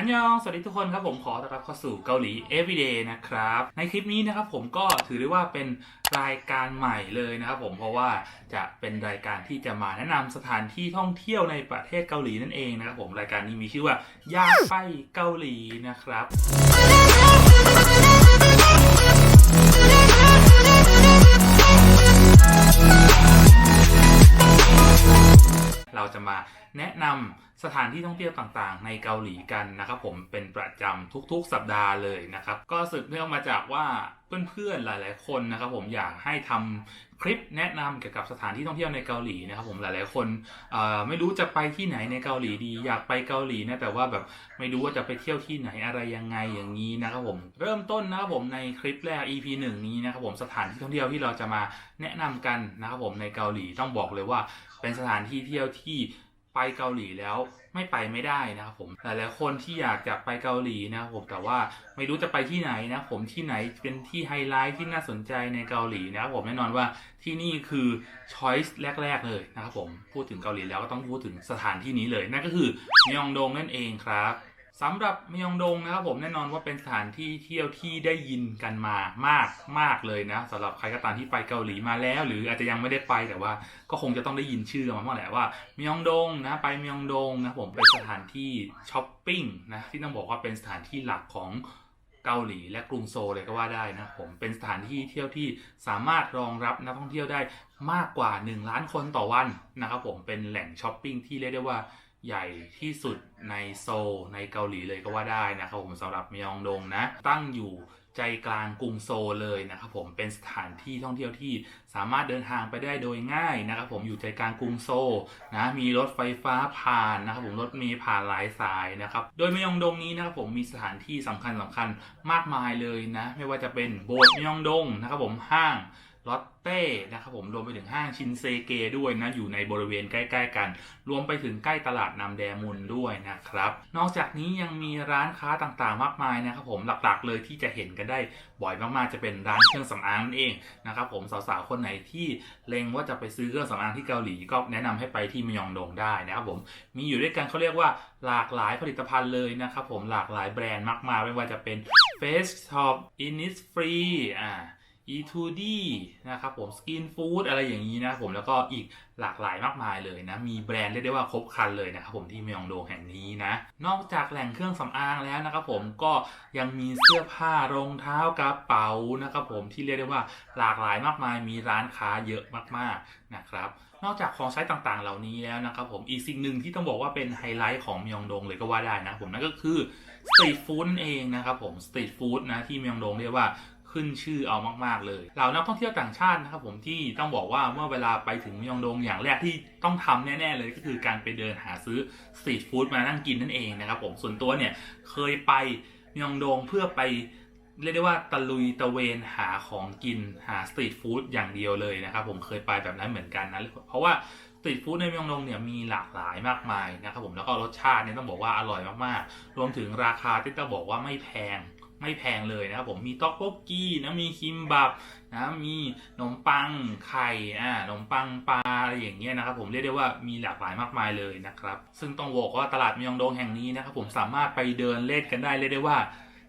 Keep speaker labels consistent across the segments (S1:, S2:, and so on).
S1: อันยองสวัสดีทุกคนครับผมขอต้อนรับเข้าสู่เกาหลี Everyday นะครับ ในคลิปนี้นะครับผมก็ถือได้ว่าเป็นรายการใหม่เลยนะครับผมเพราะว่าจะเป็นรายการที่จะมาแนะนำสถานที่ท่องเที่ยวในประเทศเกาหลีนั่นเองนะครับผมรายการนี้มีชื่อว่าย่าไปเกาหลีนะครับ แนะนำสถานที่ท่องเที่ยวต่างๆ ในเกาหลีกันนะครับผมเป็นประจำทุกๆ สัปดาห์เลยนะครับ ก็สืบเนื่องมาจากว่าเพื่อนๆหลาย ๆ คนนะครับผมอยากให้ทำคลิปแนะนำเกี่ยวกับสถานที่ท่องเที่ยวในเกาหลีนะครับผมหลายๆคนไม่รู้จะไปที่ไหนในเกาหลีดี อยากไปเกาหลีนะแต่ว่าแบบไม่รู้ว่าจะไปเที่ยวที่ไหนอะไรยังไงอย่างนี้นะครับผมเริ่มต้นนะครับผมในคลิปแรก EP หนึ่งนี้นะครับผมสถานที่ท่องเที่ยวที่เราจะมาแนะนำกันนะครับผมในเกาหลีต้องบอกเลยว่าเป็นสถานที่เที่ยวที่ ไปเกาหลีแล้วไม่ไปไม่ได้นะครับผมหลายๆคนที่อยากจะไปเกาหลีนะครับผมแต่ว่าไม่รู้จะไปที่ไหนนะผมที่ไหนเป็นที่ไฮไลท์ที่น่าสนใจในเกาหลีนะครับผมแน่นอนว่าที่นี่คือช้อยส์แรก ๆ เลยนะครับผมพูดถึงเกาหลีแล้วก็ต้องพูดถึงสถานที่นี้เลยนั่นก็คือมยองดงนั่นเองครับ สำหรับมยองดงนะครับผมแน่นอนว่าเป็นสถานที่เที่ยวที่ได้ยินกันมามากมากเลยนะสำหรับใครก็ตามที่ไปเกาหลีมาแล้ว หรืออาจจะยังไม่ได้ไปแต่ว่าก็คงจะต้องได้ยินชื่อมาบ้างแหละว่ามยองดงนะไปมยองดงนะผมเป็นสถานที่ช้อปปิ้งนะที่ต้องบอกว่าเป็นสถานที่หลักของเกาหลีและกรุงโซลเลยก็ว่าได้นะผมเป็นสถานที่เที่ยวที่สามารถรองรับนักท่องเที่ยวได้มากกว่า 1 ล้านคนต่อวันนะครับผมเป็นแหล่งช้อปปิ้งที่เรียกได้ว่า ใหญ่ที่สุดในโซลในเกาหลีเลยก็ว่าได้นะครับผมสำหรับมยองดงนะ ตั้งอยู่ใจกลางกรุงโซลเลยนะครับผมเป็นสถานที่ท่องเที่ยวที่สามารถเดินทางไปได้โดยง่ายนะครับผมอยู่ใจกลางกรุงโซลนะมีรถไฟฟ้าผ่านนะครับผมรถเมล์ผ่านหลายสายนะครับโดยมยองดงนี้นะครับผมมีสถานที่สำคัญสำคัญมากมายเลยนะไม่ว่าจะเป็นโบสถ์มยองดงนะครับผมห้าง ลอตเต้นะครับผมรวมไปถึงห้างชินเซเกด้วยนะ อยู่ในบริเวณใกล้ๆกัน รวมไปถึงใกล้ตลาดนำแดมุนด้วยนะครับ นอกจากนี้ยังมีร้านค้าต่างๆ มากมายนะครับผมหลักๆ เลยที่จะเห็นกันได้บ่อยมากๆจะเป็นร้านเครื่องสำอางนั่นเองนะครับผมสาวๆคนไหนที่เล็งว่าจะไปซื้อเครื่องสำอางที่เกาหลีก็แนะนำให้ไปที่มยองดงได้นะครับผมมีอยู่ด้วยกันเขาเรียกว่าหลากหลายผลิตภัณฑ์เลยนะครับผมหลากหลายแบรนด์มากๆไม่ว่าจะเป็น Face Shop Innisfree อ่า E2D นะครับผม Skin Food อะไรอย่างนี้นะครับผมแล้วก็อีกหลากหลายมากมายเลยนะ มีแบรนด์เรียกได้ว่าครบครันเลยนะครับผมที่เมยองโดงแห่งนี้นะ นอกจากแหล่งเครื่องสำอางแล้วนะครับผมก็ยังมีเสื้อผ้ารองเท้ากระเป๋านะครับผมที่เรียกได้ว่าหลากหลายมากมายมีร้านค้าเยอะมากๆนะครับนอกจากของใช้ต่างๆ เหล่านี้แล้วนะครับผมอีกสิ่งหนึ่งที่ต้องบอกว่าเป็นไฮไลท์ของเมยองดงเลยก็ว่าได้นะผมนั่นก็คือสตรีทฟู้ดเองนะครับผมสตรีทฟู้ดนะที่เมยองดงเรียกว่า ขึ้นชื่อเอามากๆเลยเหล่านักท่องเที่ยวต่างชาตินะครับผมที่ต้องบอกว่าเมื่อเวลาไปถึงมยองดงอย่างแรกที่ต้องทำแน่ ๆ เลยก็คือการไปเดินหาซื้อสตรีทฟู้ดมานั่งกินนั่นเองนะครับผมส่วนตัวเนี่ยเคยไปมยองดงเพื่อไปเรียกได้ว่าตะลุยตะเวนหาของกินหาสตรีทฟู้ดอย่างเดียวเลยนะครับผมเคยไปแบบนั้นเหมือนกันนะเพราะว่าสตรีทฟู้ดในมยองดงเนี่ยมีหลากหลายมากมายนะครับผมแล้วก็รสชาติเนี่ยต้องบอกว่าอร่อยมากๆ รวมถึงราคาที่ต้องบอกว่าไม่แพง ไม่แพงเลยนะครับผมมีต๊อกโบกกี้นะมีคิมบับนะมีขนมปังไข่อ่าขนมปังปลาอะไรอย่างเงี้ยนะครับผมเรียกได้ว่ามีหลากหลายมากมายเลยนะครับซึ่งต้องบอกว่าตลาดมยองดงแห่งนี้นะครับผมสามารถไปเดินเล่นกันได้เรียกได้ว่า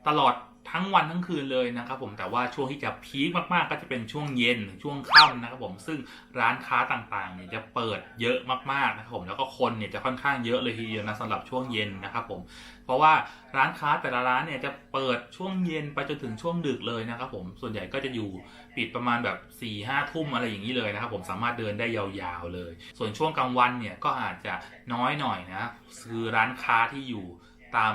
S1: ตลอด ทั้งวันทั้งคืนเลยนะครับผมแต่ว่าช่วงที่จะพีคมากๆ ก็จะเป็นช่วงเย็นช่วงค่ำนะครับผมซึ่งร้านค้าต่างๆเนี่ยจะเปิดเยอะมากๆนะครับผมแล้วก็คนเนี่ยจะค่อนข้างเยอะเลยทีเดียวนะสำหรับช่วงเย็นนะครับผมเพราะว่าร้านค้าแต่ละร้านเนี่ยจะเปิดช่วงเย็นไปจนถึงช่วงดึกเลยนะครับผมส่วนใหญ่ก็จะอยู่ปิดประมาณแบบ4ี่ห้าทุ่มอะไรอย่างนี้เลยนะครับผมสามารถเดินได้ยาวๆเลย ส่วนช่วงกลางวันเนี่ยก็อาจจะน้อยหน่อยนะคือร้านค้าที่อยู่ตาม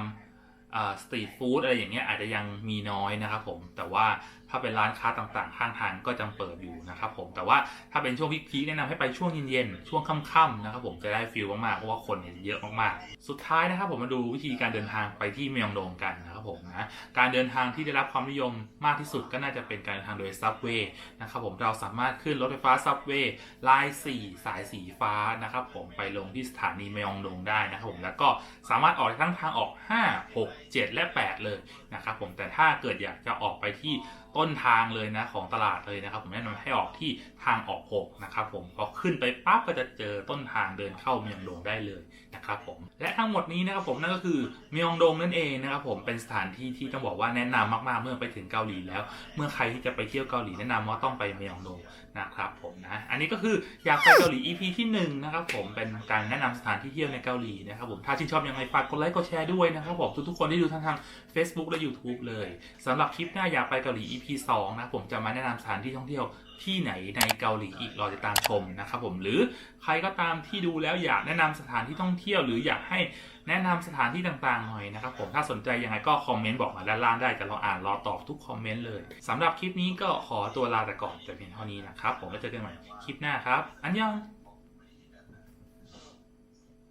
S1: สตรีทฟู้ดอะไรอย่างเงี้ยอาจจะยังมีน้อยนะครับผมแต่ว่า ถ้าเป็นร้านค้าต่างๆ ข้างทางก็จังเปิดอยู่นะครับผมแต่ว่าถ้าเป็นช่วงพีคแนะนำให้ไปช่วงเย็นๆช่วงค่ำๆนะครับผมจะได้ฟิลมากๆเพราะว่าคนเยอะมากๆ สุดท้ายนะครับผมมาดูวิธีการเดินทางไปที่เมียงดงกันนะครับผมนะการเดินทางที่ได้รับความนิยมมากที่สุดก็น่าจะเป็นการเดินทางโดยซับเวย์นะครับผมเราสามารถขึ้นรถไฟฟ้าซับเวย์ลาย 4 สายสีฟ้านะครับผมไปลงที่สถานีเมียงดงได้นะครับผมแล้วก็สามารถออกทั้งทางออก 5 6 7 และ 8 เลยนะครับผมแต่ถ้าเกิดอยากจะออกไปที่ ต้นทางเลยนะของตลาดเลยนะครับ ผมแนะนำให้ออกที่ทางออกหกนะครับผมพอขึ้นไปปั๊บก็จะเจอต้นทางเดินเข้าเมียงดงได้เลยนะครับผมและทั้งหมดนี้นะครับผมนั่นก็คือเมียงดงนั่นเองนะครับผมเป็นสถานที่ที่ต้องบอกว่าแนะนำมากๆเมื่อไปถึงเกาหลีแล้ว เมื่อใครที่จะไปเที่ยวเกาหลีแนะนำว่าต้องไปเมียงดงนะครับผมนะอันนี้ก็คืออยากไปเกาหลี EP ที่หนึ่งนะครับผมเป็นการแนะนำสถานที่เที่ยวในเกาหลีนะครับผมถ้าชื่นชอบยังไงฝากกดไลค์กดแชร์ด้วยนะครับผมทุกๆคนที่ดูทั้งทาง Facebook และ YouTube เลยสำหรับคลิปหน้าอยากไปเกาหลี EP 2 นะ ผมจะมาแนะนำสถานที่ท่องเที่ยวที่ไหนในเกาหลีอีกรอติดตามชมนะครับผมหรือใครก็ตามที่ดูแล้วอยากแนะนำสถานที่ท่องเที่ยว หรืออยากให้แนะนำสถานที่ต่างๆหน่อยนะครับผมถ้าสนใจยังไงก็คอมเมนต์บอกมาด้านล่างได้จะรออ่านรอตอบทุกคอมเมนต์เลยสำหรับคลิปนี้ก็ขอตัวลาแต่ก่อนแต่เพียงเท่านี้นะครับผมไว้วเจอกันใหม่คลิปหน้าครับ อันยัง